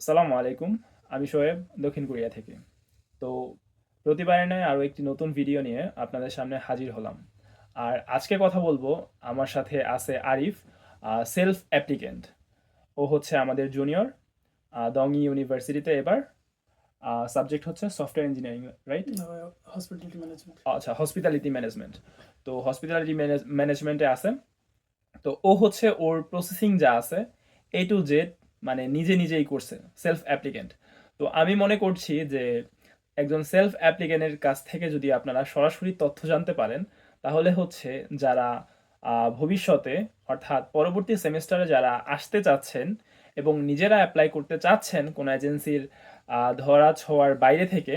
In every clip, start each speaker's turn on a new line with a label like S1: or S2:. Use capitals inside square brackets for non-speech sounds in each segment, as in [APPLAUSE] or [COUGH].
S1: আসসালামু আলাইকুম আমি শোয়েব দক্ষিণ কোরিয়া থেকে। তো প্রতিবারের নয় আরও একটি নতুন ভিডিও নিয়ে আপনাদের সামনে হাজির হলাম। আর আজকে কথা বলব আমার সাথে আছে আরিফ সেলফ অ্যাপ্লিকেন্ট। ও হচ্ছে আমাদের জুনিয়র দংই ইউনিভার্সিটিতে এবার। সাবজেক্ট হচ্ছে software engineering right?
S2: Hospitality management
S1: আচ্ছা হসপিটালিটি ম্যানেজমেন্ট তো হসপিটালিটি ম্যানেজমেন্টে আছে। তো ও হচ্ছে ওর প্রসেসিং যা আছে এ টু জেড মানে নিজে নিজেই করছে সেলফ অ্যাপ্লিকেন্ট তো আমি মনে করছি যে একজন সেলফ অ্যাপ্লিকেন্টের কাছ থেকে যদি আপনারা সরাসরি তথ্য জানতে পারেন, তাহলে হচ্ছে যারা ভবিষ্যতে অর্থাৎ পরবর্তী সেমিস্টারে যারা আসতে চাচ্ছেন এবং নিজেরা অ্যাপ্লাই করতে চাচ্ছেন কোনো এজেন্সির ধরা ছোঁয়ার বাইরে থেকে,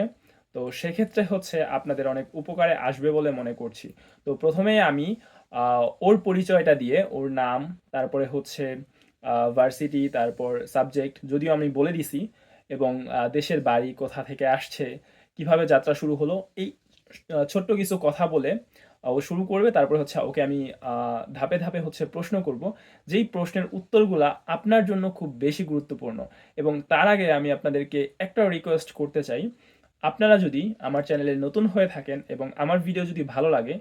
S1: তো সেক্ষেত্রে হচ্ছে আপনাদের অনেক উপকারে আসবে বলে মনে করছি। তো প্রথমেই আমি ওর পরিচয়টা দিয়ে, ওর নাম, তারপরে হচ্ছে ভার্সিটি তারপর সাবজেক্ট যদিও আমি বলে দিছি, এবং দেশের বাড়ি কোথা থেকে আসছে, কীভাবে যাত্রা শুরু হলো, এই ছোট্ট কিছু কথা বলে, ও শুরু করবে, তারপর হচ্ছে ওকে আমি ধাপে ধাপে হচ্ছে প্রশ্ন করব, যেই প্রশ্নের উত্তরগুলা আপনার জন্য খুব বেশি গুরুত্বপূর্ণ, এবং তার আগে আমি আপনাদেরকে একটা রিকোয়েস্ট করতে চাই, আপনারা যদি আমার চ্যানেলে নতুন হয়ে থাকেন এবং আমার ভিডিও যদি ভালো লাগে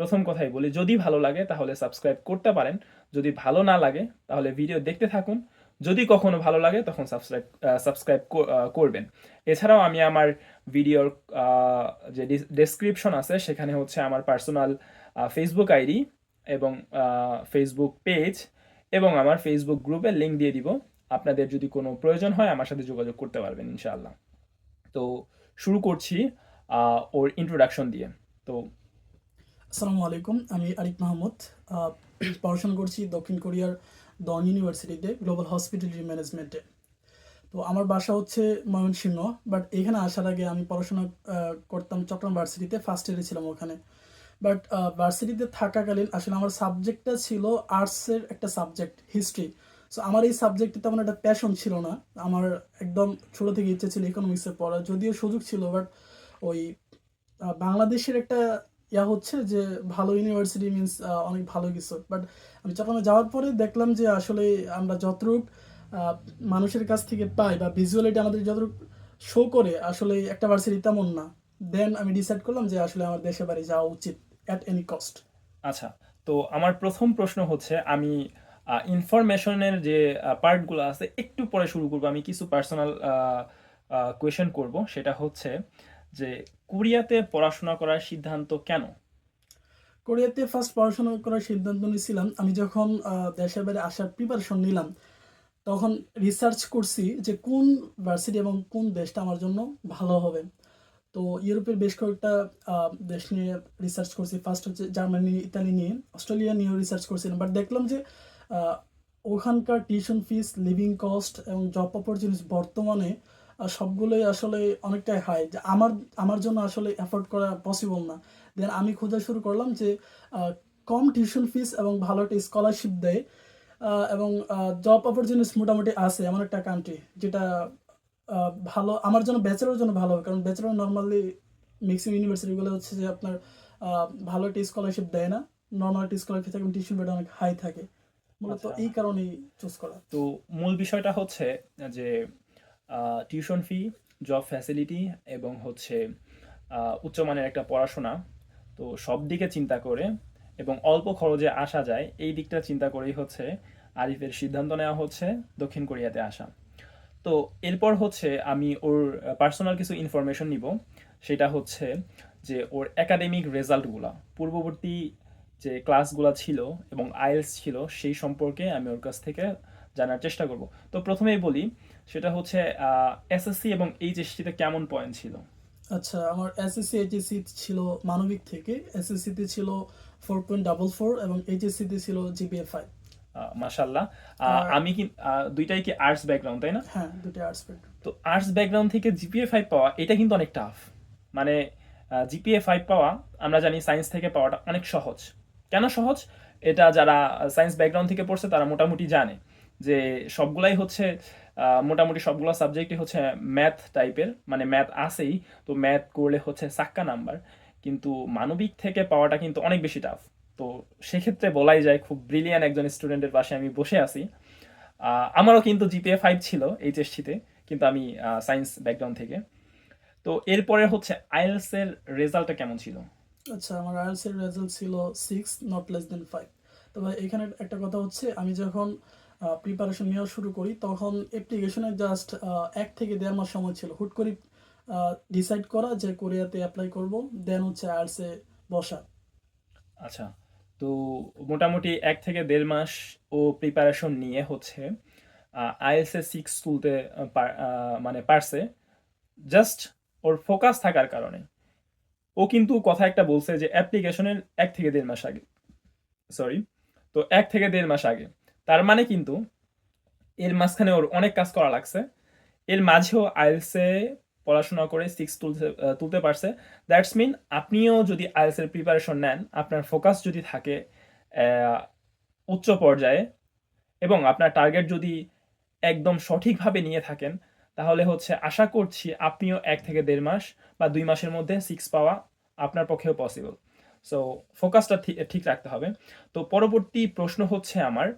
S1: প্রথম কথাই বলি, যদি ভালো লাগে তাহলে সাবস্ক্রাইব করতে পারেন। যদি ভালো না লাগে তাহলে ভিডিও দেখতে থাকুন। যদি কখনো ভালো লাগে তখন সাবস্ক্রাইব সাবস্ক্রাইব করবেন। এছাড়াও আমি আমার ভিডিওর যে ডেসক্রিপশন আছে সেখানে হচ্ছে আমার পার্সোনাল ফেসবুক আইডি এবং ফেসবুক পেজ এবং আমার ফেসবুক গ্রুপের লিঙ্ক দিয়ে দিব। আপনাদের যদি কোনো প্রয়োজন হয় আমার সাথে যোগাযোগ করতে পারবেন ইনশাআল্লাহ। তো শুরু করছি ওর ইন্ট্রোডাকশন দিয়ে। তো
S2: আসসালামু আলাইকুম, আমি আরিফ মাহমুদ। পড়াশোনা করছি দক্ষিণ কোরিয়ার দন ইউনিভার্সিটিতে, গ্লোবাল হসপিটালিটি ম্যানেজমেন্টে। তো আমার বাসা হচ্ছে ময়মনসিংহ, বাট এখানে আসার আগে আমি পড়াশোনা করতাম চট্টগ্রাম ভার্সিটিতে ফার্স্ট ইয়ারে ছিলাম ওখানে। বাট ভার্সিটিতে থাকাকালীন আসলে আমার সাবজেক্টটা ছিল আর্টসের একটা সাবজেক্ট হিস্ট্রি সো আমার এই সাবজেক্টে তেমন একটা প্যাশন ছিল না। আমার একদম ছোটো থেকে ইচ্ছে ছিল ইকোনমিক্সে পড়া যদিও সুযোগ ছিল বাট ওই বাংলাদেশের একটা ইয়া হচ্ছে যে ভালো ইউনিভার্সিটি মিনস অনেক ভালো কিছু। বাট আমি চট্টগ্রামে যাওয়ার পরে দেখলাম যে আসলে আমরা যতটুক মানুষের কাছ থেকে পাই বা ভিজুয়ালিটি আমাদের যতটুক শো করে, আসলে একটা ভার্সিটি তেমন না। দেন আমি ডিসাইড করলাম যে আসলে আমার দেশে বাড়ি যাওয়া উচিত অ্যাট এনি কস্ট
S1: আচ্ছা তো আমার প্রথম প্রশ্ন হচ্ছে, আমি ইনফরমেশনের যে পার্টগুলো আছে, একটু পরে শুরু করব। আমি কিছু পার্সোনাল কোয়েশন করব। সেটা হচ্ছে যে কোরিয়াতে পড়াশোনা করার সিদ্ধান্ত কেন?
S2: কোরিয়াতে ফার্স্ট পড়াশোনা করার সিদ্ধান্ত নিয়েছিলাম। আমি যখন দেশের বাইরে আসার প্রিপারেশন নিলাম, তখন রিসার্চ করছি যে কোন ভার্সিটি এবং কোন দেশটা আমার জন্য ভালো হবে। তো ইউরোপের বেশ কয়েকটা দেশ নিয়ে রিসার্চ করছি। ফার্স্ট হচ্ছে জার্মানি ইতালি নিয়ে অস্ট্রেলিয়া নিয়েও রিসার্চ করছিলাম। বাট দেখলাম যে ওখানকার টিউশন ফিস লিভিং কস্ট এবং জব অপরচুনিটিস বর্তমানে সবগুলোই আসলে অনেকটাই হাই যে আমার আমার জন্য আসলে অ্যাফোর্ড করা পসিবল না। দেন আমি খোঁজা শুরু করলাম যে কম টিউশন ফিস এবং ভালো একটা স্কলারশিপ দেয় এবং জব অপরচুনিটিস মোটামুটি আছে এমন একটা কান্ট্রি যেটা ভালো আমার জন্য ব্যাচেলার জন্য ভালো হবে। কারণ ব্যাচেলার নর্মালি ম্যাক্সিমাম ইউনিভার্সিটিগুলো হচ্ছে যে আপনার ভালো একটা স্কলারশিপ দেয় না। নর্মাল একটা স্কলারশিপ থাকে টিউশন রেট অনেক হাই থাকে। মূলত
S1: আচ্ছা।
S2: এই কারণেই চুজ করা।
S1: তো মূল বিষয়টা হচ্ছে যে টিউশন ফি জব ফ্যাসিলিটি এবং হচ্ছে উচ্চমানের একটা পড়াশোনা। তো সব দিকে চিন্তা করে এবং অল্প খরচে আসা যায়, এই দিকটা চিন্তা করেই হচ্ছে আরিফের সিদ্ধান্ত নেওয়া হচ্ছে দক্ষিণ কোরিয়াতে আসা। তো এরপর হচ্ছে আমি ওর পার্সোনাল কিছু ইনফরমেশন নিব। সেটা হচ্ছে যে ওর একাডেমিক রেজাল্টগুলা পূর্ববর্তী যে ক্লাসগুলা ছিল এবং আইএলস ছিল, সেই সম্পর্কে আমি ওর কাছ থেকে জানার চেষ্টা করব। তো প্রথমেই বলি সেটা হচ্ছে এসএসসি এবং এইচএসসিতে কেমন পয়েন্ট ছিল?
S2: আচ্ছা আমার এসএসসি এইচএসসি ছিল মানবিক থেকে। এসএসসিতে ছিল ফোর পয়েন্ট ডাবল ফোর এবং এইচএসসিতে ছিল জিপিএ ফাইভ আর-
S1: আমি কি দুইটাই কি আর্টস ব্যাকগ্রাউন্ড তাই না?
S2: হ্যাঁ দুটো আর্টস ব্যাকগ্রাউন্ড
S1: তো আর্টস ব্যাকগ্রাউন্ড থেকে জিপিএ ফাইভ পাওয়া এটা কিন্তু অনেক টাফ মানে জিপিএ ফাইভ পাওয়া আমরা জানি সায়েন্স থেকে পাওয়াটা অনেক সহজ। কেন সহজ? এটা যারা সায়েন্স ব্যাকগ্রাউন্ড থেকে পড়ছে তারা মোটামুটি জানে। যে সবগুলাই হচ্ছে মোটামুটি সবগুলো সাবজেক্টই হচ্ছে ম্যাথ টাইপের মানে ম্যাথ আসেই তো ম্যাথ করলে হচ্ছে সাক্কা নাম্বার। কিন্তু মানবিক থেকে পাওয়াটা কিন্তু অনেক বেশি টাফ তো সেক্ষেত্রে বলাই যায় খুব ব্রিলিয়ান একজন স্টুডেন্টের পাশে আমি বসে আছি। আমারও কিন্তু জিপিএ ফাইভ ছিল এইচএসসিতে কিন্তু আমি সায়েন্স ব্যাকগ্রাউন্ড থেকে। তো এরপরে হচ্ছে আইএলসের রেজাল্টটা কেমন ছিল?
S2: আচ্ছা আমার আইএলস এর রেজাল্ট ছিল six not less than five তবে এখানে একটা কথা হচ্ছে, আমি যখন প্রিপারেশন নেওয়া শুরু করি, তখন অ্যাপ্লিকেশনে জাস্ট এক থেকে দেড় মাস সময় ছিল। হুট করে ডিসাইড করা যে কোরিয়াতে অ্যাপ্লাই করব দেন হচ্ছে আইএলসে বসা।
S1: আচ্ছা তো মোটামুটি এক থেকে দেড় মাস ও প্রিপারেশন নিয়ে হচ্ছে আইএলসে সিক্স তুলতে মানে পারছে। জাস্ট ওর ফোকাস থাকার কারণে। ও কিন্তু কথা একটা বলছে যে অ্যাপ্লিকেশনের এক থেকে দেড় মাস আগে। সরি তো এক থেকে দেড় মাস আগে। তার মানে কিন্তু এর মাঝখানে ওর অনেক কাজ করা লাগছে। এর মাঝেও আইএলসে পড়াশোনা করে সিক্স তুলতে তুলতে পারছে। দ্যাটস মিন আপনিও যদি আইএলসের প্রিপারেশন নেন, আপনার ফোকাস যদি থাকে উচ্চ পর্যায়ে এবং আপনার টার্গেট যদি একদম সঠিকভাবে নিয়ে থাকেন, তাহলে হচ্ছে আশা করছি আপনিও এক থেকে দেড় মাস বা দুই মাসের মধ্যে সিক্স পাওয়া আপনার পক্ষেও পসিবল সো ফোকাসটা ঠিক রাখতে হবে। তো পরবর্তী প্রশ্ন হচ্ছে আমার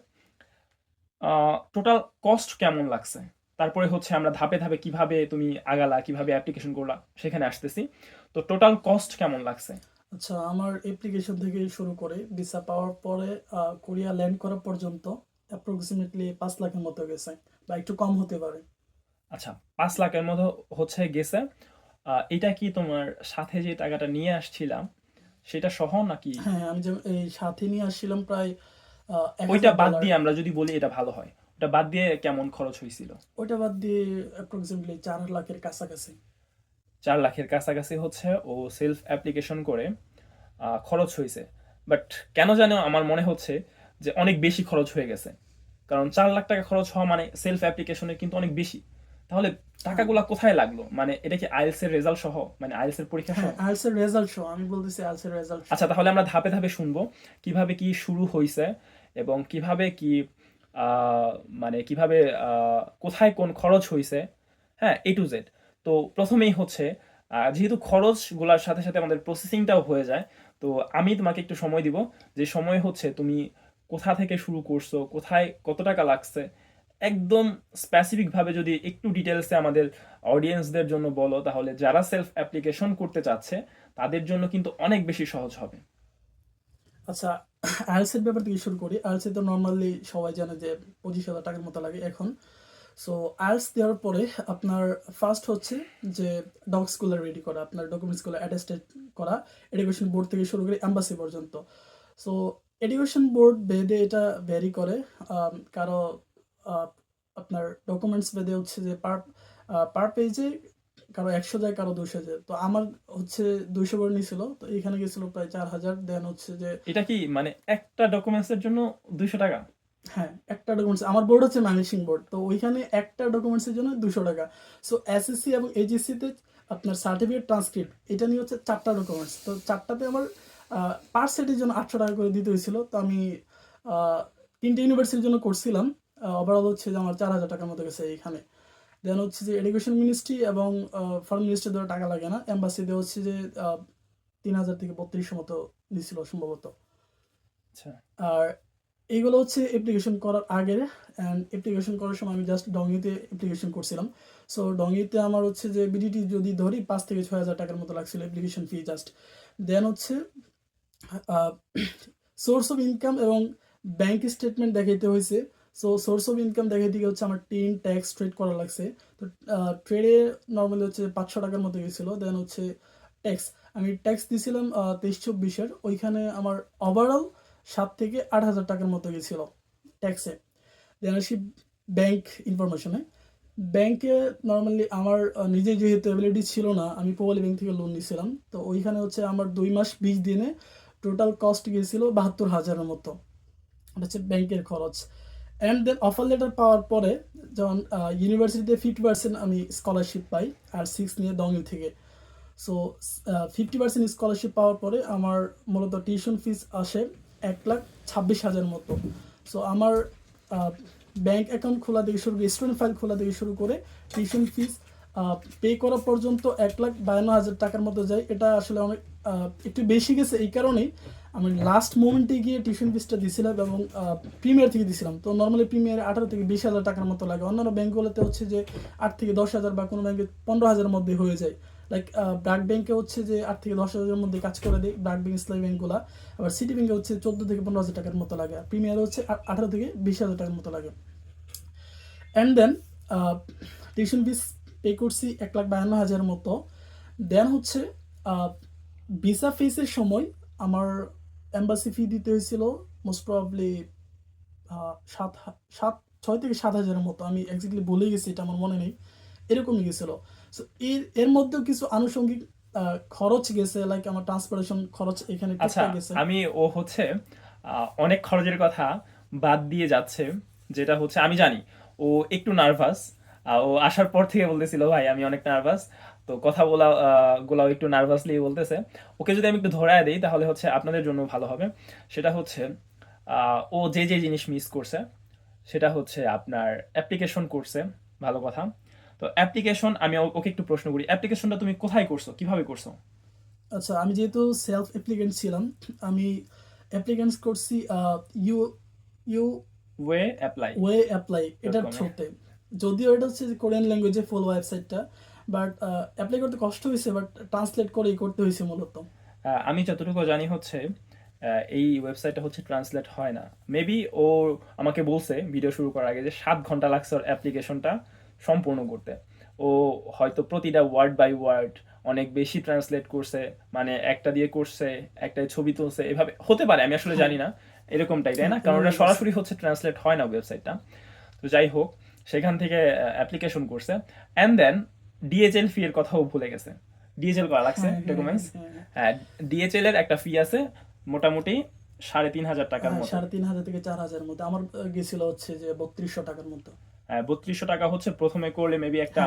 S1: টোটাল কস্ট কেমন লাগছে? তারপরে হচ্ছে আমরা ধাপে ধাপে কীভাবে তুমি আগালা কীভাবে অ্যাপ্লিকেশন করলা সেখানে আসতেছি। তো টোটাল কস্ট কেমন লাগছে?
S2: আচ্ছা আমার অ্যাপ্লিকেশন থেকে শুরু করে ভিসা পাওয়ার পরে কোরিয়া ল্যান্ড করা পর্যন্ত অ্যাপ্রক্সিমেটলি পাঁচ লাখের মতো গেছে বা একটু কম হতে পারে।
S1: আচ্ছা পাঁচ লাখের মতো হচ্ছে গেছে। এটা কি তোমার সাথে যে টাকাটা নিয়ে আসছিলাম সেটা সহ নাকি?
S2: হ্যাঁ আমি যে এই সাথে নিয়ে আসছিলাম প্রায়
S1: ওইটা বাদ দিয়ে আমরা যদি বলি এটা ভালো হয়। ওটা বাদ দিয়ে কেমন খরচ হয়েছিল
S2: ওইটা বাদ দিয়ে অ্যাপ্রক্সিমেটলি চার লাখের কাছাকাছি।
S1: চার লাখের কাছাকাছি হচ্ছে ও সেলফ অ্যাপ্লিকেশন করে খরচ হয়েছে বাট কেন জানো আমার মনে হচ্ছে যে অনেক বেশি খরচ হয়ে গেছে। কারণ চার লাখ টাকা খরচ হওয়া মানে সেলফ অ্যাপ্লিকেশনে কিন্তু অনেক বেশি। তাহলে টাকাগুলা কোথায় লাগল? মানে এটা কি আইএলস এর রেজাল্ট সহ? মানে আইএলস এর পরীক্ষা সহ?
S2: হ্যাঁ আইএলস এর রেজাল্ট শো আমি বলতেছি আইএলস এর রেজাল্ট
S1: আচ্ছা তাহলে আমরা ধাপে ধাপে শুনব কীভাবে কি শুরু হয়েছে এবং কীভাবে কি মানে কীভাবে কোথায় কোন খরচ হয়েছে হ্যাঁ এ টু জেড তো প্রথমেই হচ্ছে যেহেতু খরচগুলোর সাথে সাথে আমাদের প্রসেসিংটাও হয়ে যায় তো আমি তোমাকে একটু সময় দিব। যে সময় হচ্ছে তুমি কোথা থেকে শুরু করছ কোথায় কত টাকা লাগছে একদম স্পেসিফিকভাবে যদি একটু ডিটেলসে আমাদের অডিয়েন্সদের জন্য বলো, তাহলে যারা সেলফ অ্যাপ্লিকেশন করতে চাচ্ছে, তাদের জন্য কিন্তু অনেক বেশি সহজ হবে।
S2: আচ্ছা আইএলস এর ব্যাপার থেকে শুরু করি। আইএলস তো নর্মালি সবাই জানে যে পঁচিশ হাজার টাকার মতো লাগে এখন। সো আইএলস দেওয়ার পরে আপনার ফার্স্ট হচ্ছে যে ডক স্কুলে রেডি করা, আপনার ডকুমেন্টসগুলো অ্যাটেস্টেড করা এডুকেশন বোর্ড থেকে শুরু করে অ্যাম্বাসি পর্যন্ত। সো এডুকেশন বোর্ড বেদে এটা ভ্যারি করে কারও আপনার ডকুমেন্টস বেদে হচ্ছে যে পার পার পেজে কারও একশো যায় কারও দুশো যায় তো আমার হচ্ছে দুইশো করে নিয়েছিল তো এখানে গেছিল প্রায় চার হাজার। দেন হচ্ছে যে
S1: এটা কি মানে একটা ডকুমেন্টসের জন্য দুইশো টাকা?
S2: হ্যাঁ একটা ডকুমেন্টস আমার বোর্ড হচ্ছে ম্যানেজিং বোর্ড তো ওইখানে একটা ডকুমেন্টসের জন্য দুশো টাকা। সো এসএসসি এবং এইচএসসিতে আপনার সার্টিফিকেট ট্রান্সক্রিপ্ট এটা নিয়ে হচ্ছে চারটা ডকুমেন্টস তো চারটাতে আমার পার সেটের জন্য আটশো টাকা করে দিতে হয়েছিল। তো আমি তিনটে ইউনিভার্সিটির জন্য করছিলাম। ওভারঅল হচ্ছে যে আমার চার হাজার টাকার মতো গেছে এইখানে। দেন হচ্ছে যে এডুকেশন মিনিস্ট্রি এবং ফরেন মিনিস্ট্রি দেওয়া টাকা লাগে না। এম্বাসিতে হচ্ছে যে তিন হাজার থেকে বত্রিশশো মতো দিছিল সম্ভবত।
S1: আচ্ছা।
S2: আর এইগুলো হচ্ছে অ্যাপ্লিকেশন করার আগে অ্যান্ড অ্যাপ্লিকেশন করার সময় আমি জাস্ট ডঙ্গিতে অ্যাপ্লিকেশন করছিলাম। সো ডঙ্গিতে আমার হচ্ছে যে বিডিটি যদি ধরি পাঁচ থেকে ছয় হাজার টাকার মতো লাগছিল অ্যাপ্লিকেশন ফি জাস্ট দেন হচ্ছে সোর্স অফ ইনকাম এবং ব্যাংক স্টেটমেন্ট দেখাইতে হয়েছে সো সোর্স অফ ইনকাম দেখাইতে গিয়ে হচ্ছে আমার টিন ট্যাক্স ট্রেড করা লাগছে। তো ট্রেডে নর্মালি হচ্ছে পাঁচশো টাকার মতো গেছিল দেন হচ্ছে ট্যাক্স আমি ট্যাক্স দিয়েছিলাম তেইশ চব্বিশের। ওইখানে আমার ওভারঅল সাত থেকে আট হাজার টাকার মতো গেছিল ট্যাক্সে দেন আসি ব্যাংক ইনফরমেশনে ব্যাংকে নর্মালি আমার নিজে যেহেতু অ্যাবিলিটি ছিল না, আমি পোবালি ব্যাংক থেকে লোন নিয়েছিলাম তো ওইখানে হচ্ছে আমার দুই মাস বিশ দিনে টোটাল কস্ট গিয়েছিল বাহাত্তর হাজারের মতো। এটা হচ্ছে ব্যাংকের খরচ। অ্যান্ড দেন অফার লেটার পাওয়ার পরে যখন ইউনিভার্সিটিতে ফিফটি পার্সেন্ট আমি স্কলারশিপ পাই আর সিক্স নিয়ে দঙ্গিল থেকে। সো ফিফটি পার্সেন্ট স্কলারশিপ পাওয়ার পরে আমার মূলত টিউশন ফিস আসে এক লাখ ছাব্বিশ হাজার মতো। সো আমার ব্যাংক অ্যাকাউন্ট খোলা থেকে শুরু করে স্টুডেন্ট ফাইল খোলা থেকে শুরু করে টিউশন ফিস পে করা পর্যন্ত এক লাখ বায়ান্ন হাজার টাকার মতো যায়। এটা আসলে অনেক একটু বেশি গেছে এই কারণেই আমি লাস্ট মোমেন্টে গিয়ে টিউশন ফিসটা দিছিলাম এবং প্রিমিয়ার থেকে দিছিলাম। তো নর্মালি প্রিমিয়ার আঠারো থেকে বিশ হাজার টাকার মতো লাগে। অন্যান্য ব্যাঙ্কগুলোতে হচ্ছে যে আট থেকে দশ হাজার বা কোনো ব্যাঙ্কে পনেরো হাজারের মধ্যে হয়ে যায়। লাইক ব্র্যাক ব্যাংকে হচ্ছে যে আট থেকে দশ হাজারের মধ্যে কাজ করে দেয় ব্র্যাক ব্যাংক ইসলামী ব্যাংকগুলো আবার সিটি ব্যাংকে হচ্ছে চোদ্দ থেকে পনেরো হাজার টাকার মতো লাগে। আর প্রিমিয়ার হচ্ছে আঠারো থেকে বিশ হাজার টাকার মতো লাগে। And then tuition fees pay করছি এক লাখ বায়ান্ন হাজারের মতো। দেন হচ্ছে ভিসা ফিসের সময় আমার এম্বাসি ফি দিতে হয়েছিল মোস্ট প্রবাবলি সাত সাত ছয় থেকে সাত হাজারের মতো। আমি এক্স্যাক্টলি ভুলে গেছি এটা আমার মনে নেই। এরকমই গেছিল। সো এর এর মধ্যেও কিছু আনুষঙ্গিক খরচ গেছে লাইক আমার ট্রান্সপোর্টেশন খরচ এখানে
S1: আচ্ছা
S2: গেছে।
S1: আমি ও হচ্ছে অনেক খরচের কথা বাদ দিয়ে যাচ্ছে যেটা হচ্ছে আমি জানি ও একটু নার্ভাস ও আসার পর থেকে বলতেছিল ভাই আমি অনেক নার্ভাস তো কথা বলা গুলাও একটু নার্ভাসলি বলতেছে। ওকে যদি আমি একটু ধরায় দিই তাহলে হচ্ছে আপনাদের জন্য ভালো হবে। সেটা হচ্ছে ও যে যে জিনিস মিস করছে সেটা হচ্ছে আপনার অ্যাপ্লিকেশন করছে ভালো কথা। তো অ্যাপ্লিকেশন আমি ওকে একটু প্রশ্ন করি অ্যাপ্লিকেশনটা তুমি কোথায় করছ? কীভাবে করছ?
S2: আচ্ছা আমি যেহেতু সেলফ অ্যাপ্লিকেন্ট ছিলাম আমি অ্যাপ্লিকেন্টস করছি U U
S1: way apply
S2: way apply এটার
S1: com
S2: থ্রুতে যদিও এটা হচ্ছে কোরিয়ান ল্যাঙ্গুয়েজে ফুল ওয়েবসাইটটা বাট অ্যাপ্লাই করতে কষ্ট হয়েছে বাট ট্রান্সলেট করেই করতে হয়েছে মূলত।
S1: আমি যতটুকু জানি হচ্ছে এই ওয়েবসাইটটা হচ্ছে ট্রান্সলেট হয় না। মেবি ও আমাকে বলছে ভিডিও শুরু করার আগে যে সাত ঘণ্টা লাগছে ওর অ্যাপ্লিকেশনটা সম্পূর্ণ করতে। ও হয়তো প্রতিটা ওয়ার্ড বাই ওয়ার্ড অনেক বেশি ট্রান্সলেট করছে মানে একটা দিয়ে করছে একটা ছবি তুলছে এভাবে হতে পারে আমি আসলে জানি না এরকমটাই তাই না? কারণ ওটা সরাসরি হচ্ছে ট্রান্সলেট হয় না ওয়েবসাইটটা তো যাই হোক সেখান থেকে অ্যাপ্লিকেশন করছে। অ্যান্ড দেন ডিএচএল ফি এর কথাও ভুলে গেছে। ডিএচএল করা লাগছে
S2: হ্যাঁ, হ্যাঁ,
S1: ডকুমেন্টস
S2: হ্যাঁ, হ্যাঁ।
S1: হ্যাঁ ডিএচএল এর একটা ফি আছে মোটামুটি সাড়ে তিন হাজার টাকার মতো।
S2: সাড়ে তিন হাজার থেকে চার হাজারের মধ্যে আমার গেছিল হচ্ছে যে বত্রিশশো টাকার মতো।
S1: হ্যাঁ বত্রিশশো টাকা হচ্ছে প্রথমে করলে মেবি একটা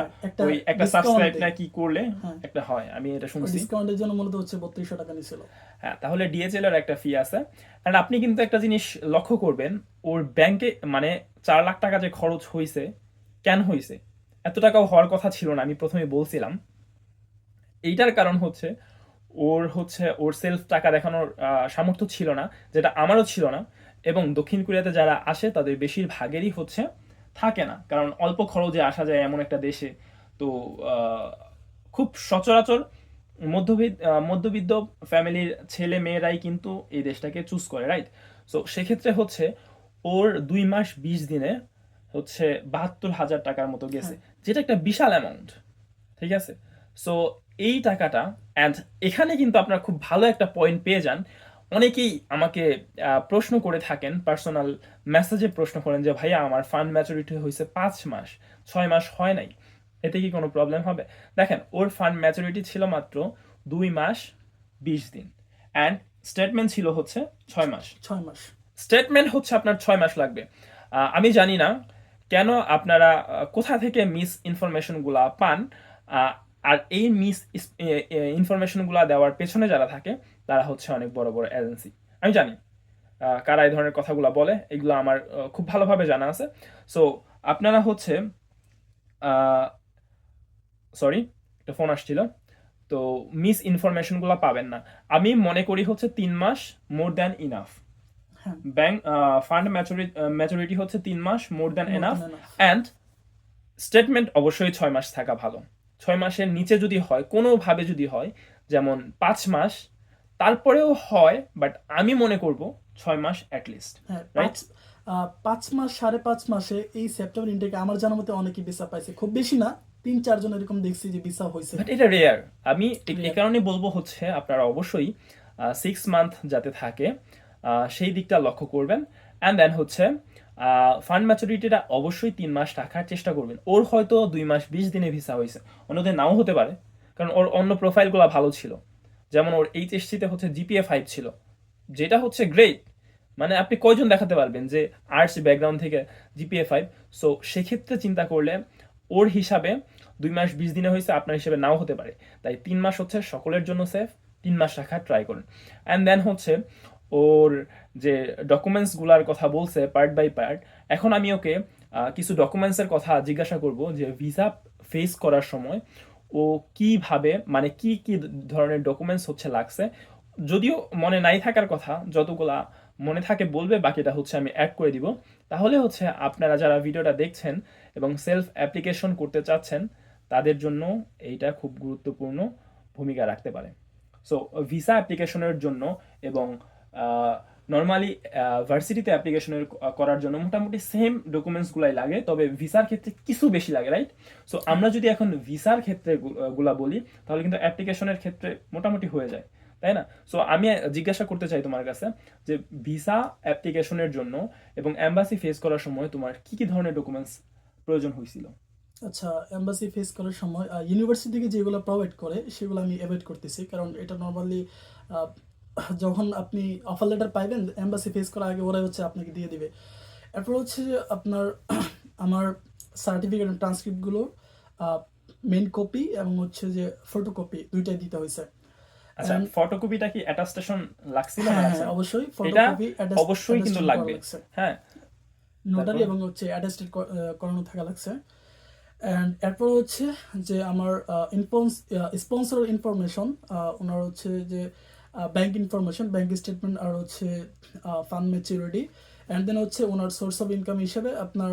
S1: ওই একটা সাবস্ক্রাইব। না কি করলে। একটা হয় আমি এটা শুনছি।
S2: ডিসকাউন্টের জন্য মূলত হচ্ছে বত্রিশশো টাকা নিছিল।
S1: হ্যাঁ তাহলে ডিএচএল এর একটা ফি আছে। আর আপনি কিন্তু একটা জিনিস লক্ষ্য করবেন ওর ব্যাংকে মানে চার লাখ টাকা যে খরচ হয়েছে কেন হয়েছে এত টাকাও হওয়ার কথা ছিল না, আমি প্রথমে বলছিলাম। এইটার কারণ হচ্ছে, ওর হচ্ছে, ওর সেলফ টাকা দেখানোর সামর্থ্য ছিল না, যেটা আমারও ছিল না, এবং দক্ষিণ কোরিয়াতে যারা আসে, তাদের বেশিরভাগেরই হচ্ছে থাকে না, কারণ অল্প খরচে আসা যায় এমন একটা দেশে। তো খুব সচরাচর মধ্যবিত্ত মধ্যবিত্ত ফ্যামিলির ছেলে মেয়েরাই কিন্তু এই দেশটাকে চুজ করে রাইট সো সেক্ষেত্রে হচ্ছে, ওর দুই মাস বিশ দিনে হচ্ছে বাহাত্তর হাজার টাকার মতো গেছে। যেটা একটা বিশাল অ্যামাউন্ট ঠিক আছে? সো এই টাকাটা অ্যান্ড এখানে কিন্তু আপনারা খুব ভালো একটা পয়েন্ট পেয়ে যান। অনেকেই আমাকে প্রশ্ন করে থাকেন পার্সোনাল মেসেজে প্রশ্ন করেন যে ভাইয়া আমার ফান্ড ম্যাচুরিটি হয়েছে পাঁচ মাস ছয় মাস হয় নাই এতে কি কোনো প্রবলেম হবে? দেখেন ওর ফান্ড ম্যাচুরিটি ছিল মাত্র দুই মাস বিশ দিন অ্যান্ড স্টেটমেন্ট ছিল হচ্ছে ছয় মাস।
S2: ছয় মাস।
S1: স্টেটমেন্ট হচ্ছে আপনার ছয় মাস লাগবে। আমি জানি না কেন আপনারা কোথা থেকে মিস ইনফরমেশনগুলা পান? আর এই মিস ইনফরমেশনগুলা দেওয়ার পেছনে যারা থাকে, তারা হচ্ছে অনেক বড় বড় এজেন্সি আমি জানি কারা এই ধরনের কথাগুলো বলে, এগুলো আমার খুব ভালোভাবে জানা আছে। সো আপনারা হচ্ছে সরি একটা ফোন আসছিল। তো মিস ইনফরমেশনগুলো পাবেন না। আমি মনে করি হচ্ছে তিন মাস more than enough bank fund maturity হচ্ছে তিন মাস more than enough. And statement অবশ্যই ছয় মাস থাকা ভালো। ছয় মাসের নিচে যদি হয় কোনোভাবে যদি হয় যেমন পাঁচ মাস তারপরেও হয় বাট আমি মনে করব ছয় মাস অ্যাটলিস্ট
S2: হ্যাঁ
S1: Right?
S2: পাঁচ মাস সাড়ে পাঁচ মাসে এই সেপ্টেম্বর ইনটেকে আমার জানার মতে অনেকেই ভিসা পাইছে। খুব বেশি না তিন চারজন এরকম দেখছি যে ভিসা হয়েছে
S1: বাট এটা রেয়ার আমি এই কারণে বলব হচ্ছে আপনারা অবশ্যই সিক্স মান্থ যাতে থাকে সেই দিকটা লক্ষ্য করবেন। অ্যান্ড দেন হচ্ছে ফান্ড ম্যাচুরিটিটা অবশ্যই তিন মাস রাখার চেষ্টা করবেন। ওর হয়তো দুই মাস বিশ দিনে ভিসা হয়েছে। অন্যদের নাও হতে পারে, কারণ ওর অন্য প্রোফাইলগুলো ভালো ছিল। যেমন ওর এইচএসসিতে হচ্ছে জিপিএ ফাইভ ছিল। যেটা হচ্ছে গ্রেট মানে আপনি কয়জন দেখাতে পারবেন যে আর্টস ব্যাকগ্রাউন্ড থেকে জিপিএ ফাইভ সো সেক্ষেত্রে চিন্তা করলে ওর হিসাবে দুই মাস বিশ দিনে হয়েছে, আপনার হিসেবে নাও হতে পারে। তাই তিন মাস হচ্ছে সকলের জন্য সেফ তিন মাস রাখার ট্রাই করুন। অ্যান্ড দেন হচ্ছে ওর যে ডকুমেন্টসগুলোর কথা বলছে পার্ট বাই পার্ট এখন আমি ওকে কিছু ডকুমেন্টসের কথা জিজ্ঞাসা করব যে ভিসা ফেস করার সময় ও কীভাবে মানে কি কি ধরনের ডকুমেন্টস হচ্ছে লাগছে। যদিও মনে নাই থাকার কথা, যতগুলা মনে থাকে বলবে, বাকিটা হচ্ছে আমি অ্যাড করে দিব। তাহলে হচ্ছে আপনারা যারা ভিডিওটা দেখছেন এবং সেলফ অ্যাপ্লিকেশন করতে চাচ্ছেন, তাদের জন্য এইটা খুব গুরুত্বপূর্ণ ভূমিকা রাখতে পারে। সো ভিসা অ্যাপ্লিকেশনের জন্য এবং নর্মালি ভার্সিটিতে অ্যাপ্লিকেশনের করার জন্য মোটামুটি সেম ডকুমেন্টসগুলাই লাগে, তবে ভিসার ক্ষেত্রে কিছু বেশি লাগে রাইট সো আমরা যদি এখন ভিসার ক্ষেত্রে গুলা বলি, তাহলে কিন্তু অ্যাপ্লিকেশনের ক্ষেত্রে মোটামুটি হয়ে যায়, তাই না? সো আমি জিজ্ঞাসা করতে চাই তোমার কাছে যে ভিসা অ্যাপ্লিকেশনের জন্য এবং অ্যাম্বাসি ফেস করার সময় তোমার কি কি ধরনের ডকুমেন্টস প্রয়োজন হয়েছিল?
S2: আচ্ছা এম্বাসি ফেস করার সময় ইউনিভার্সিটি থেকে যেগুলো প্রোভাইড করে, সেগুলো আমি অ্যাভয়েড করতেছি, কারণ এটা নর্মালি যখন আপনি অফার লেটার পাইবেন এম্বাসি ফেস করার আগে ওরাই হচ্ছে আপনাকে দিয়ে দিবে। এরপর হচ্ছে যে আপনার [CLEARS THROAT] আমার সার্টিফিকেট ট্রান্সক্রিপ্টগুলো মেন কপি এবং হচ্ছে যে ফটোকপি দুইটাই দিতে হয়েছে
S1: আচ্ছা ফটোকপিটা কি অ্যাটাস্টেশন লাগছিল
S2: হ্যাঁ হ্যাঁ? অবশ্যই ফটোকপি
S1: অবশ্যই কিন্তু লাগবে। হ্যাঁ।
S2: নোটারি এবং হচ্ছে অ্যাটাস্টেড করানো থাকা লাগছে। অ্যান্ড এরপর হচ্ছে যে আমার স্পন্সর ইনফরমেশন ওনার হচ্ছে যে ব্যাংক ইনফরমেশন ব্যাংক স্টেটমেন্ট আর হচ্ছে ফান্ড ম্যাচিউরিটি অ্যান্ড দেন হচ্ছে ওনার সোর্স অফ ইনকাম হিসেবে আপনার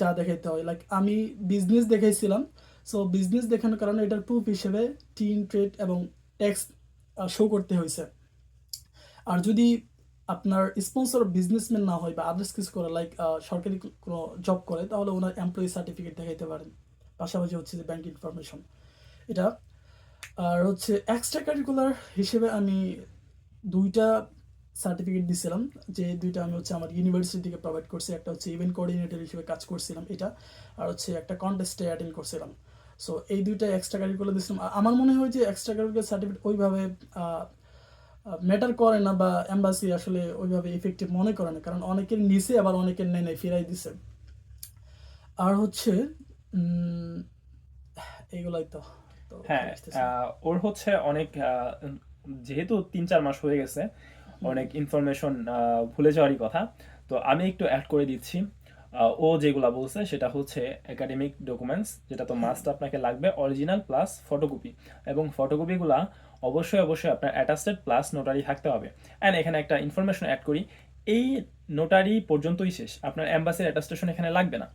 S2: যা দেখাইতে হয়। লাইক আমি বিজনেস দেখাইছিলাম সো বিজনেস দেখানোর কারণে এটার প্রুফ হিসেবে টিন ট্রেড এবং ট্যাক্স শো করতে হয়েছে। আর যদি আপনার স্পন্সর বিজনেসম্যান না হয় বা আদার্স কিছু করে লাইক সরকারি কোনো জব করে, তাহলে ওনার এমপ্লয়ি সার্টিফিকেট দেখাইতে পারেন। পাশাপাশি হচ্ছে যে ব্যাংক ইনফরমেশন এটা আর হচ্ছে এক্সট্রা কারিকুলার হিসেবে আমি দুইটা সার্টিফিকেট দিছিলাম যে দুইটা আমি হচ্ছে আমার ইউনিভার্সিটি থেকে প্রোভাইড করছি একটা হচ্ছে ইভেন্ট কোঅর্ডিনেটর হিসেবে কাজ করছিলাম এটা আর হচ্ছে একটা কন্টেস্টে অ্যাটেন্ড করছিলাম। সো এই দুইটা এক্সট্রা কারিকুলার দিছিলাম। আমার মনে হয় যে এক্সট্রা কারিকুলার সার্টিফিকেট ওইভাবে ম্যাটার করে না বা এম্বাসি আসলে ওইভাবে ইফেক্টিভ মনে করে না কারণ অনেকের নিচে আবার অনেকের নেয় নেয় ফিরাই দিছে। আর হচ্ছে উম, এইগুলাই তো। তো
S1: হ্যাঁ ওর হচ্ছে অনেক যেহেতু তিন চার মাস হয়ে গেছে অনেক ইনফরমেশন ভুলে যাওয়ারই কথা তো আমি একটু অ্যাড করে দিচ্ছি। ও যেগুলা বলছে সেটা হচ্ছে একাডেমিক ডকুমেন্টস যেটা তো মাস্ট আপনাকে লাগবে অরিজিনাল প্লাস ফটোকপি এবং ফটোকপিগুলা অবশ্যই অবশ্যই আপনার অ্যাটাস্টেড প্লাস নোটারি থাকতে হবে। অ্যান্ড এখানে একটা ইনফরমেশন অ্যাড করি এই নোটারি পর্যন্তই শেষ আপনার অ্যাম্বাসির অ্যাটাস্টেশন এখানে লাগবে না।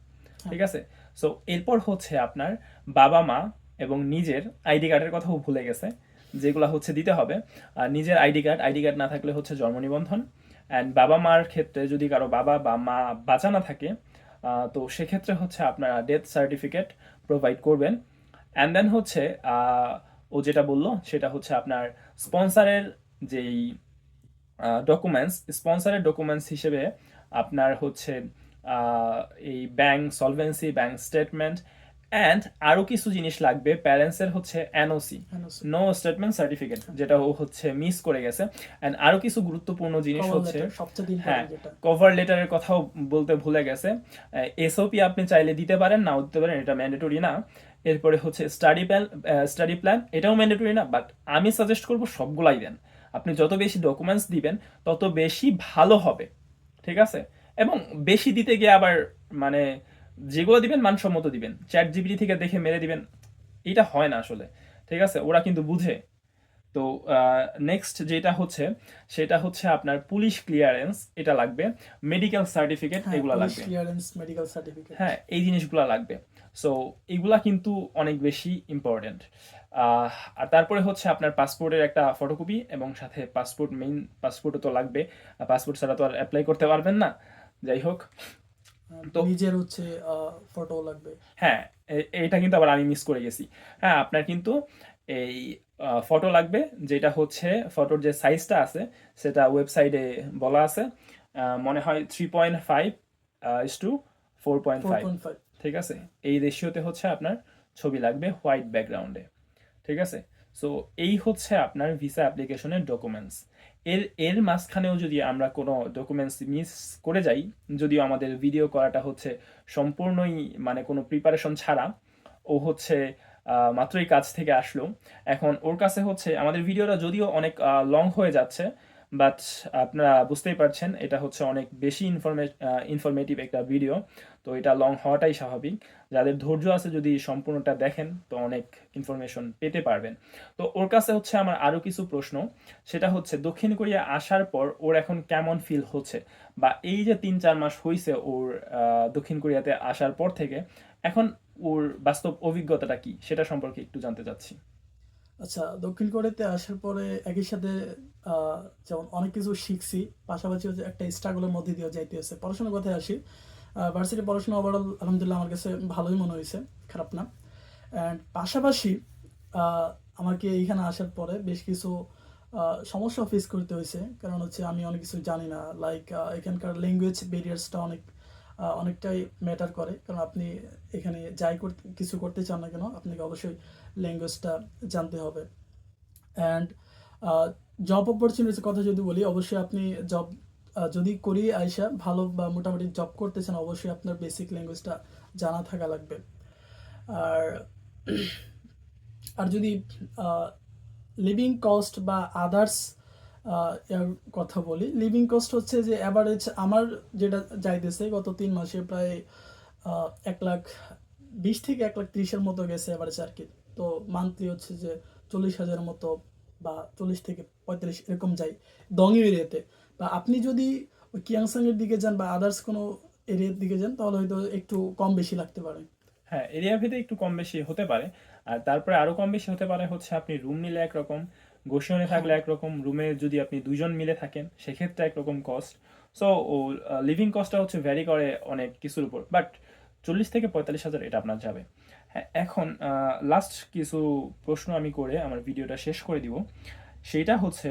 S1: ঠিক আছে? সো এরপর হচ্ছে আপনার বাবা মা এবং নিজের আইডি কার্ডের কথাও ভুলে গেছে, যেগুলো হচ্ছে দিতে হবে। আর নিজের আইডি কার্ড আইডি কার্ড না থাকলে হচ্ছে জন্ম নিবন্ধন। অ্যান্ড বাবা মার ক্ষেত্রে যদি কারও বাবা বা মা বাঁচা না থাকে তো সেক্ষেত্রে হচ্ছে আপনারা ডেথ সার্টিফিকেট প্রোভাইড করবেন। অ্যান্ড দেন হচ্ছে ও যেটা বলল, সেটা হচ্ছে আপনার স্পন্সারের যেই ডকুমেন্টস স্পন্সারের ডকুমেন্টস হিসেবে আপনার হচ্ছে এই bank solvency bank statement and আরও কিছু জিনিস লাগবে প্যারেন্টসের হচ্ছে এনওসি নো স্টেটমেন্ট সার্টিফিকেট যেটা ও হচ্ছে মিস করে গেছে। অ্যান্ড আরও কিছু গুরুত্বপূর্ণ জিনিস হচ্ছে হ্যাঁ কভার লেটারের কথাও বলতে ভুলে গেছে। এসওপি আপনি চাইলে দিতে পারেন নাও দিতে পারেন এটা ম্যান্ডেটরি না। এরপরে হচ্ছে স্টাডি প্ল্যান স্টাডি প্ল্যান এটাও ম্যান্ডেটরি না বাট আমি সাজেস্ট করব সবগুলাই দেন। আপনি যত বেশি ডকুমেন্টস দিবেন তত বেশি ভালো হবে। ঠিক আছে? এবং বেশি দিতে গিয়ে আবার মানে যেগুলো দিবেন মানসম্মত দিবেন। চ্যাট জিবিটি থেকে দেখে মেরে দিবেন। এটা হয় না আসলে ঠিক আছে? ওরা কিন্তু বুঝে। তো নেক্সট যেটা হচ্ছে সেটা হচ্ছে আপনার পুলিশ ক্লিয়ারেন্স এটা লাগবে। মেডিকেল সার্টিফিকেট এগুলো লাগবে।
S2: মেডিকেল সার্টিফিকেট
S1: হ্যাঁ এই জিনিসগুলো লাগবে। সো এগুলা কিন্তু অনেক বেশি ইম্পর্টেন্ট আর তারপরে হচ্ছে আপনার পাসপোর্টের একটা ফটোকপি এবং সাথে পাসপোর্ট মেইন পাসপোর্টও তো লাগবে। পাসপোর্ট ছাড়া তো আর অ্যাপ্লাই করতে পারবেন না। যাই হোক। তো-
S2: নিজের হচ্ছে ফটো লাগবে।
S1: হ্যাঁ এটা কিন্তু আবার আমি মিস করে গেছি। হ্যাঁ আপনার কিন্তু এই ফটো লাগবে যেটা হচ্ছে ফটোর যে সাইজটা আছে সেটা ওয়েবসাইটে বলা আছে মনে হয় three point five is to four point five ঠিক আছে? এই রেশিওতে হচ্ছে আপনার ছবি লাগবে হোয়াইট ব্যাকগ্রাউন্ডে ঠিক আছে? সো এই হচ্ছে আপনার ভিসা অ্যাপ্লিকেশনের ডকুমেন্টস এর এর মাঝখানেও যদি আমরা কোনো ডকুমেন্টস মিস করে যাই, যদিও আমাদের ভিডিও করাটা হচ্ছে সম্পূর্ণই মানে কোনো প্রিপারেশন ছাড়া, ও হচ্ছে মাত্রই কাজ থেকে আসলো। এখন ওর কাছে হচ্ছে, আমাদের ভিডিওটা যদিও অনেক লং হয়ে যাচ্ছে বাট আপনারা বুঝতেই পারছেন, এটা হচ্ছে অনেক বেশি ইনফরমে ইনফরমেটিভ একটা ভিডিও তো এটা লং হওয়াটাই স্বাভাবিক। যাদের ধৈর্য আছে যদি সম্পূর্ণটা দেখেন, তো অনেক ইনফরমেশন পেতে পারবেন। তো ওর কাছে হচ্ছে আমার আরও কিছু প্রশ্ন। সেটা হচ্ছে, দক্ষিণ কোরিয়া আসার পর ওর এখন কেমন ফিল হচ্ছে? বা এই যে তিন চার মাস হয়েছে ওর দক্ষিণ কোরিয়াতে আসার পর থেকে, এখন ওর বাস্তব অভিজ্ঞতাটা কি? সেটা সম্পর্কে একটু জানতে চাচ্ছি।
S2: আচ্ছা দক্ষিণ কোরিয়াতে আসার পরে একই সাথে যেমন অনেক কিছু শিখছি, পাশাপাশি হচ্ছে একটা স্ট্রাগলের মধ্যে দিয়ে যাইতে হচ্ছে। পড়াশোনার কথায় আসি ভার্সিটি পড়াশোনা ওভারঅল আলহামদুলিল্লাহ আমার কাছে ভালোই মনে হয়েছে, খারাপ না। অ্যান্ড পাশাপাশি আমাকে এইখানে আসার পরে বেশ কিছু সমস্যা ফেস করতে হয়েছে। কারণ হচ্ছে আমি অনেক কিছু জানি না। লাইক এখানকার ল্যাঙ্গুয়েজ ব্যারিয়ার্সটা অনেক অনেকটাই ম্যাটার করে। কারণ আপনি এখানে যাই করতে কিছু করতে চান না কেন, আপনাকে অবশ্যই ল্যাঙ্গুয়েজটা জানতে হবে। অ্যান্ড জব অপরচুনিটির কথা যদি বলি, অবশ্যই আপনি জব যদি করি আইসা ভালো বা মোটামুটি জব করতেছেন, অবশ্যই আপনার বেসিক ল্যাঙ্গুয়েজটা জানা থাকা লাগবে। আর আর যদি লিভিং কস্ট বা আদার্স এর কথা বলি লিভিং কস্ট হচ্ছে যে অ্যাভারেজ আমার যেটা যাইতেছে, গত তিন মাসে প্রায় এক লাখ বিশ থেকে এক লাখ তিরিশের মতো গেছে অ্যাভারেজ আর কি। তো মান্থলি হচ্ছে যে চল্লিশ হাজারের মতো বা চল্লিশ থেকে পঁয়তাল্লিশ এরকম যাই দংই এরিয়াতে। বা আপনি যদি কিয়াংসাংয়ের দিকে যান বা আদার্স কোনো এরিয়ার দিকে যান তাহলে হয়তো একটু কম বেশি লাগতে পারে।
S1: হ্যাঁ এরিয়া ভেদে একটু কম বেশি হতে পারে। আর তারপরে আরও কম বেশি হতে পারে হচ্ছে আপনি রুম নিলে একরকম গোশনে থাকলে একরকম রুমে যদি আপনি দুজন মিলে থাকেন সেক্ষেত্রে একরকম কস্ট সো ও লিভিং কস্টটা হচ্ছে ভ্যারি করে অনেক কিছুর উপর বাট চল্লিশ থেকে পঁয়তাল্লিশ হাজার এটা আপনার যাবে। হ্যাঁ এখন লাস্ট কিছু প্রশ্ন আমি করে আমার ভিডিওটা শেষ করে দিব। সেইটা হচ্ছে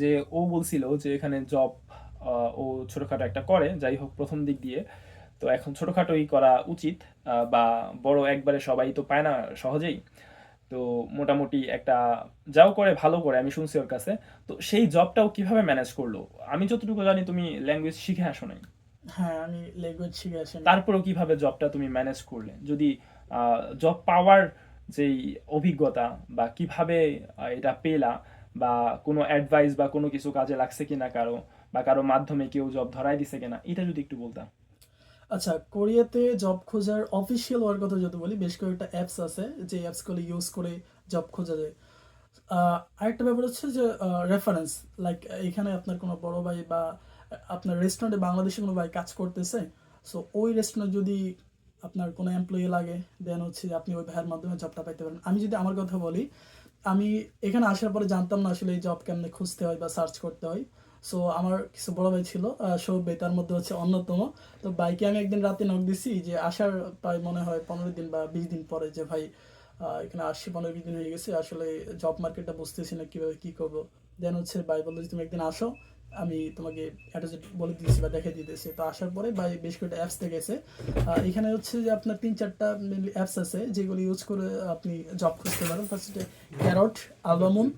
S1: যে ও বলছিল যে এখানে জব ও ছোটখাটো একটা করে যাই হোক প্রথম দিক দিয়ে। তো এখন ছোটখাটোই করা উচিত বা বড় একবারে সবাই তো পায় না সহজেই। তো মোটামুটি একটা যাও করে ভালো করে আমি শুনছি ওর কাছে। তো সেই জবটাও কীভাবে ম্যানেজ করল? আমি যতটুকু জানি তুমি ল্যাঙ্গুয়েজ শিখে আসো নাই।
S2: হ্যাঁ আমি ল্যাঙ্গুয়েজ শিখে আসি
S1: তারপরেও কীভাবে জবটা তুমি ম্যানেজ করলে? যদি জব পাওয়ার যেই অভিজ্ঞতা বা কীভাবে এটা পেলা বা কোনো অ্যাডভাইস বা কোনো কিছু কাজে লাগছে কিনা কারও, বা কারও মাধ্যমে কেউ জব ধরাই দিছে কিনা, এটা যদি একটু বলতাম।
S2: আচ্ছা কোরিয়াতে জব খোঁজার অফিসিয়াল ওয়ার কথা যদি বলি, বেশ কয়েকটা অ্যাপস আছে যে অ্যাপসগুলো ইউজ করে জব খোঁজা যায়। আরেকটা ব্যাপার হচ্ছে যে রেফারেন্স লাইক এখানে আপনার কোনো বড় ভাই বা আপনার রেস্টুরেন্টে বাংলাদেশি কোনো ভাই কাজ করতেছে সো ওই রেস্টুরেন্টে যদি আপনার কোনো এমপ্লয়ি লাগে দেন হচ্ছে আপনি ওই ভাইয়ের মাধ্যমে জবটা পাইতে পারেন। আমি যদি আমার কথা বলি আমি এখানে আসার পরে জানতাম না আসলে এই জব কেমনে খুঁজতে হয় বা সার্চ করতে হয়। সো আমার কিছু বড় ভাই ছিল ভাই, তার মধ্যে হচ্ছে অন্যতম। তো বাইকে আমি একদিন রাতে নক দিছি যে আসার প্রায় মনে হয় পনেরো দিন বা বিশ দিন পরে যে, ভাই এখানে আসছি, পনেরো বিশ দিন হয়ে গেছে, আসলে জব মার্কেটটা বুঝতেছি না কীভাবে কী করব। দেন হচ্ছে ভাই বলল যে, তুমি একদিন আসো। আমি তোমাকে অ্যাড্রেস বলে দিয়েছি বা দেখে দিতেছি। তো আসার পরে ভাই বেশ কয়েকটা অ্যাপস আহ, এখানে হচ্ছে যে আপনার তিন চারটা অ্যাপস আছে যেগুলো ইউজ করে আপনি জব খুঁজতে পারেন। ফার্স্টে ক্যারট আলবামুন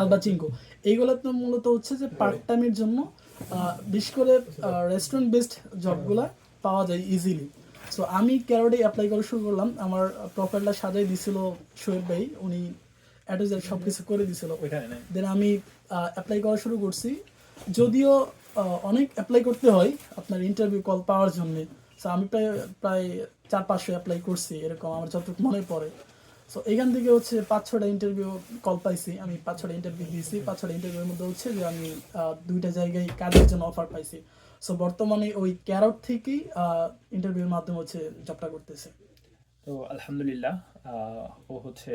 S2: আলবাচিঙ্কো এইগুলো তো মূলত হচ্ছে যে পার্ট টাইমের জন্য বিশেষ করে রেস্টুরেন্ট বেসড জবগুলা পাওয়া যায় ইজিলি সো আমি ক্যারোডে অ্যাপ্লাই করা শুরু করলাম। আমার প্রোফাইলটা সাজাই দিছিল শোয়েব ভাই। উনি অ্যাড্রেস সব কিছু করে দিছিল।
S1: ওইখানে
S2: দেন আমি অ্যাপ্লাই করা শুরু করছি। যদিও অনেক অ্যাপ্লাই করতে হয় আপনার ইন্টারভিউ কল পাওয়ার জন্য। সো আমি প্রায় প্রায় চার পাঁচশো অ্যাপ্লাই করছি, এরকম আমার যতটুকু মনে পড়ে। সো এখান থেকে হচ্ছে পাঁচ ছটা ইন্টারভিউ কল পাইছি, আমি পাঁচ ছটা ইন্টারভিউ দিয়েছি। পাঁচ ছটা ইন্টারভিউর মধ্যে হচ্ছে যে আমি দুইটা জায়গায় কাজের জন্য অফার পাইছি। সো বর্তমানে ওই ক্যারট থেকেই ইন্টারভিউর মাধ্যমে হচ্ছে জবটা করতেছে।
S1: তো আলহামদুলিল্লাহ ও হচ্ছে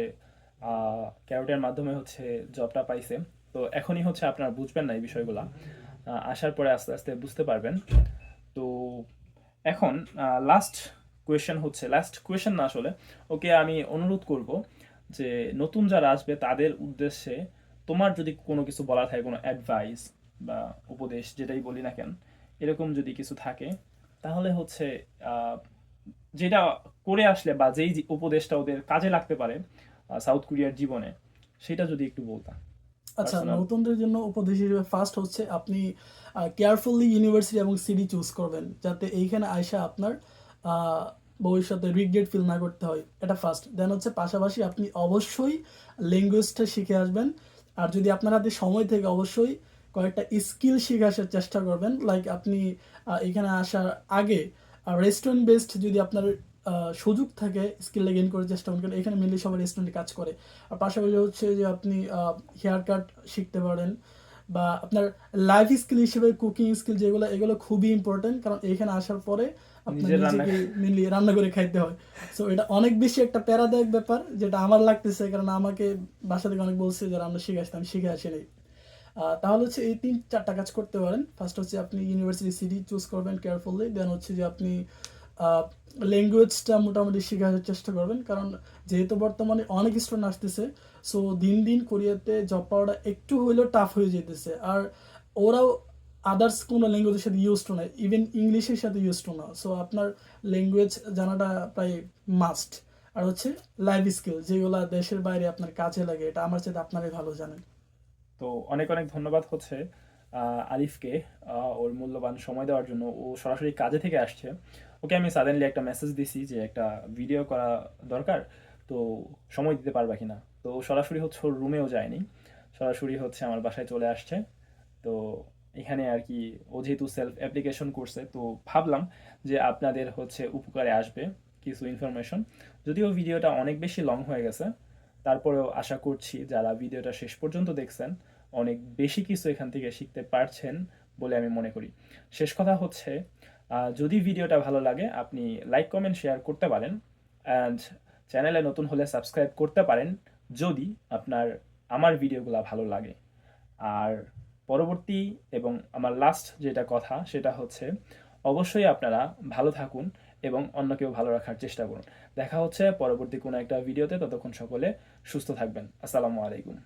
S1: ক্যারোটের মাধ্যমে হচ্ছে জবটা পাইছে। তো এখনই হচ্ছে আপনারা বুঝবেন না এই বিষয়গুলা। আসার পরে আস্তে আস্তে বুঝতে পারবেন। তো এখন লাস্ট কোয়েশ্চেন হচ্ছে লাস্ট কোয়েশ্চেন না আসলে, ওকে আমি অনুরোধ করব যে নতুন যারা আসবে, তাদের উদ্দেশ্যে তোমার যদি কোনো কিছু বলা থাকে, কোনো অ্যাডভাইস বা উপদেশ, যেটাই বলি না কেন, এরকম যদি কিছু থাকে, তাহলে হচ্ছে যেটা করে আসলে বা যেই উপদেশটা ওদের কাজে লাগতে পারে সাউথ কোরিয়ার জীবনে, সেটা যদি একটু বলতাম।
S2: আচ্ছা নতুনদের জন্য উপদেশ হিসেবে ফার্স্ট হচ্ছে আপনি কেয়ারফুলি ইউনিভার্সিটি এবং সিডি চুজ করবেন যাতে এইখানে আয়সা আপনার ভবিষ্যতে রিগ্রেট ফিল না করতে হয়। এটা ফার্স্ট দেন হচ্ছে পাশাপাশি আপনি অবশ্যই ল্যাঙ্গুয়েজটা শিখে আসবেন। আর যদি আপনার হাতে সময় থেকে অবশ্যই কয়েকটা স্কিল শিখে আসার চেষ্টা করবেন। লাইক আপনি এখানে আসার আগে রেস্টুরেন্ট বেসড যদি আপনার সুযোগ থাকে স্কিলটা গেইন করার চেষ্টা করেন কারণ এখানে মেনলি সবাই রেস্টুরেন্টে কাজ করে। আর পাশাপাশি হচ্ছে যে আপনি হেয়ার কাট শিখতে পারেন বা আপনার লাইফ স্কিল হিসেবে কুকিং স্কিল যেগুলো এগুলো খুবই ইম্পর্টেন্ট কারণ এখানে আসার পরে আপনার নিজেকে মেনলি রান্না করে খাইতে হয়। সো এটা অনেক বেশি একটা প্যারাদায়ক ব্যাপার যেটা আমার লাগতেছে কারণ আমাকে বাসা থেকে অনেক বলছে যে রান্না শিখে আসতে আমি শিখে আসি নাই। আহ, তাহলে হচ্ছে এই তিন চারটা কাজ করতে পারেন। ফার্স্ট হচ্ছে আপনি ইউনিভার্সিটি সিটি চুজ করবেন কেয়ারফুলি দেন হচ্ছে যে আপনি ল্যাঙ্গুয়েজটা মোটামুটি শেখার চেষ্টা করবেন। কারণ যেহেতু বর্তমানে অনেক স্টুডেন্ট আসতেছে সো দিন দিন কোরিয়াতে জব পাওয়াটা একটু হইলেও টাফ হয়ে যেতেছে। আর ওরাও আদার্স কোনো ল্যাঙ্গুয়েজের সাথে ইউজ টু না ইভেন ইংলিশের সাথে ইউজ টু না। সো আপনার ল্যাঙ্গুয়েজ জানাটা প্রায় মাস্ট আর হচ্ছে লাইফ স্কিল যেগুলো দেশের বাইরে আপনার কাজে লাগে এটা আমার সাথে আপনারাই ভালো জানেন।
S1: তো অনেক অনেক ধন্যবাদ হচ্ছে আহ, ওর মূল্যবান সময় দেওয়ার জন্য। ও সরাসরি কাজে থেকে আসছে। ওকে, আমি সাডেনলি একটা মেসেজ দিছি যে একটা ভিডিও করা দরকার, তো সময় দিতে পারবা কিনা? তো সরাসরি হচ্ছে ওর রুমেও যায়নি। সরাসরি হচ্ছে আমার বাসায় চলে আসছে। তো এখানে আর কি ও যেহেতু সেলফ অ্যাপ্লিকেশন করছে, তো ভাবলাম যে আপনাদের হচ্ছে উপকারে আসবে কিছু ইনফরমেশন যদিও ভিডিওটা অনেক বেশি লং হয়ে গেছে, তারপরেও আশা করছি যারা ভিডিওটা শেষ পর্যন্ত দেখছেন, অনেক বেশি কিছু এখান থেকে শিখতে পারছেন বলে আমি মনে করি। শেষ কথা হচ্ছে যদি ভিডিওটা ভালো লাগে, আপনি লাইক কমেন্ট শেয়ার করতে পারেন। অ্যান্ড চ্যানেলে নতুন হলে সাবস্ক্রাইব করতে পারেন, যদি আপনার, আমার ভিডিওগুলো ভালো লাগে। আর পরবর্তী এবং আমার লাস্ট যেটা কথা, সেটা হচ্ছে, অবশ্যই আপনারা ভালো থাকুন এবং অন্যকেও ভালো রাখার চেষ্টা করুন। দেখা হচ্ছে পরবর্তী কোনো একটা ভিডিওতে, ততক্ষণ সকলে সুস্থ থাকবেন। আসসালামু আলাইকুম।